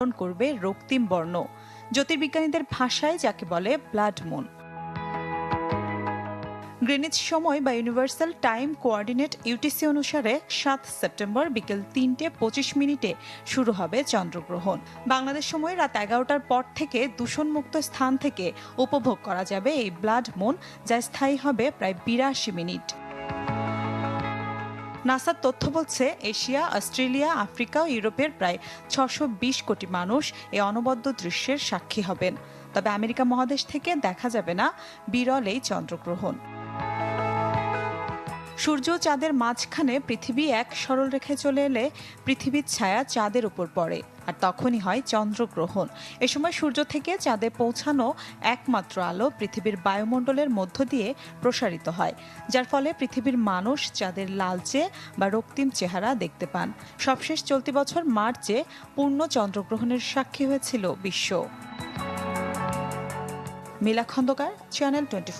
ধারণ করবে রক্তিম বর্ণ। জ্যোতির্বিজ্ঞানীদের ভাষায় যাকে বলে ব্লাড মুন গ্রিনিচ সময় বা ইউনিভার্সাল টাইম কোঅর্ডিনেট ইউটিসি অনুসারে সাত সেপ্টেম্বর বিকেল তিনটে পঁচিশ মিনিটে শুরু হবে চন্দ্রগ্রহণ। বাংলাদেশ সময় রাত এগারোটার পর থেকে দূষণমুক্ত স্থান থেকে উপভোগ করা যাবে এই ব্লাড মুন যা স্থায়ী হবে প্রায় বিরাশি মিনিট। নাসার তথ্য বলছে, এশিয়া, অস্ট্রেলিয়া, আফ্রিকা ও ইউরোপের প্রায় ছশো কোটি মানুষ এই অনবদ্য দৃশ্যের সাক্ষী হবেন। তবে আমেরিকা মহাদেশ থেকে দেখা যাবে না বিরল এই চন্দ্রগ্রহণ। সূর্য চাঁদের মাঝখানে পৃথিবী এক সরল রেখে চলে এলে পৃথিবীর ছায়া চাঁদের উপর পড়ে, আর তখনই হয় চন্দ্রগ্রহণ। এ সময় সূর্য থেকে চাঁদে পৌঁছানো একমাত্র আলো পৃথিবীর বায়ুমণ্ডলের মধ্য দিয়ে প্রসারিত হয়, যার ফলে পৃথিবীর মানুষ চাঁদের লালচে বা রক্তিম চেহারা দেখতে পান। সবশেষ চলতি বছর মার্চে পূর্ণ চন্দ্রগ্রহণের সাক্ষী হয়েছিল বিশ্ব। মিলা খন্দকার চ্যানেল টোয়েন্টি